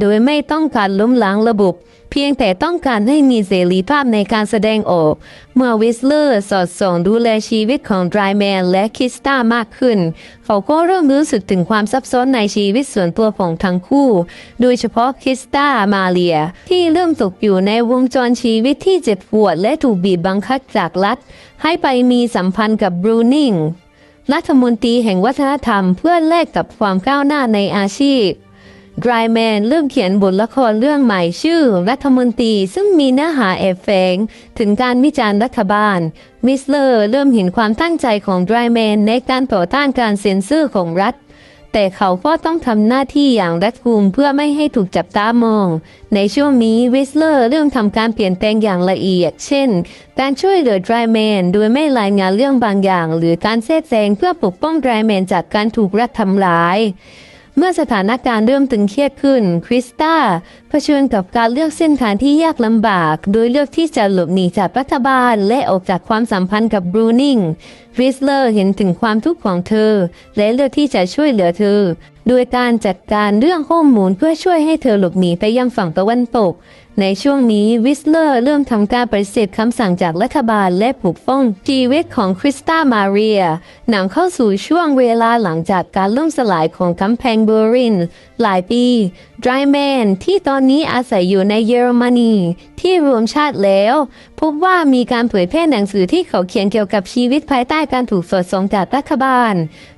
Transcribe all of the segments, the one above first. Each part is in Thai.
โดยไม่ต้องการล้มล้างระบบ เพียงแต่ต้องการให้มีเสรีภาพในการแสดงออก เมื่อวิสเลอร์สอดส่องดูแลชีวิตของไดรแมนและคิสตามากขึ้น เขาก็เริ่มรู้สึกถึงความซับซ้อนในชีวิตส่วนตัวของทั้งคู่ โดยเฉพาะคิสตามาเลีย ที่เริ่มตกอยู่ในวงจรชีวิตที่เจ็บปวด และถูกบีบบังคับจากรัฐ ให้ไปมีสัมพันธ์กับบรูนิงรัฐมนตรีแห่งวัฒนธรรมเพื่อแลกกับความก้าวหน้าในอาชีพ ดรายแมนเริ่มเขียนบทละครเรื่องใหม่ชื่อ รัฐมนตรี ซึ่งมีเนื้อหาแอบแฝงถึงการวิจารณ์รัฐบาล มิสเลอร์เริ่มเห็นความตั้งใจของดรายแมนในการต่อต้านการเซ็นเซอร์ของรัฐ แต่เขาก็ต้องทำหน้าที่อย่างรัดกุมเพื่อไม่ให้ถูกจับตามอง ในช่วงนี้วิสเลอร์เริ่มทำการเปลี่ยนแปลงอย่างละเอียด เช่น การช่วยเหลือดรายแมนโดยไม่รายงานเรื่องบางอย่าง หรือการแทรกแซงเพื่อปกป้องดรายแมนจากการถูกรัฐทำร้าย เมื่อสถานการณ์เริ่มตึงเครียดขึ้น คริสตาเผชิญกับการเลือกเส้นทางที่ยากลำบาก โดยเลือกที่จะหลบหนีจากรัฐบาลและออกจากความสัมพันธ์กับบรูนิงริสเลอร์เห็นถึงความทุกข์ของเธอ และเลือกที่จะช่วยเหลือเธอ โดยการจัดการเรื่องข้อมูลเพื่อช่วยให้เธอหลบหนีไปยังฝั่งตะวันตกในช่วงนี้วิสเลอร์เริ่มทำการปฏิเสธคำสั่งจากรัฐบาลและปกป้องชีวิตของคริสตามาเรียนำเข้าสู่ช่วงเวลาหลังจากการล่มสลายของกำแพงเบอร์ลิน หลายปีดรายแมนที่ตอนนี้อาศัยอยู่ในเยอรมนี ที่รวมชาติแล้ว พบว่ามีการเผยแพร่หนังสือที่เขาเขียนเกี่ยวกับชีวิตภายใต้การถูกสอดส่องจากรัฐบาล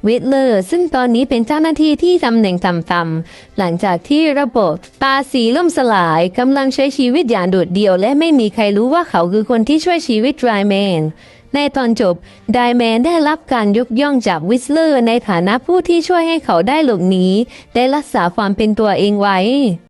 วิทเลอร์ซึ่งตอนนี้เป็นเจ้าหน้าที่ที่ตำแหน่งต่ำๆหลังจากที่ระบบตาสีล่มสลายกำลังใช้ชีวิตอย่างโดดเดี่ยวและไม่มีใครรู้ว่าเขาคือคนที่ช่วยชีวิตดรแมนในตอนจบไดแมนได้รับการยกย่องจากวิสเลอร์ในฐานะผู้ที่ช่วยให้เขาได้หลบหนีได้รักษาความเป็นตัวเองไว้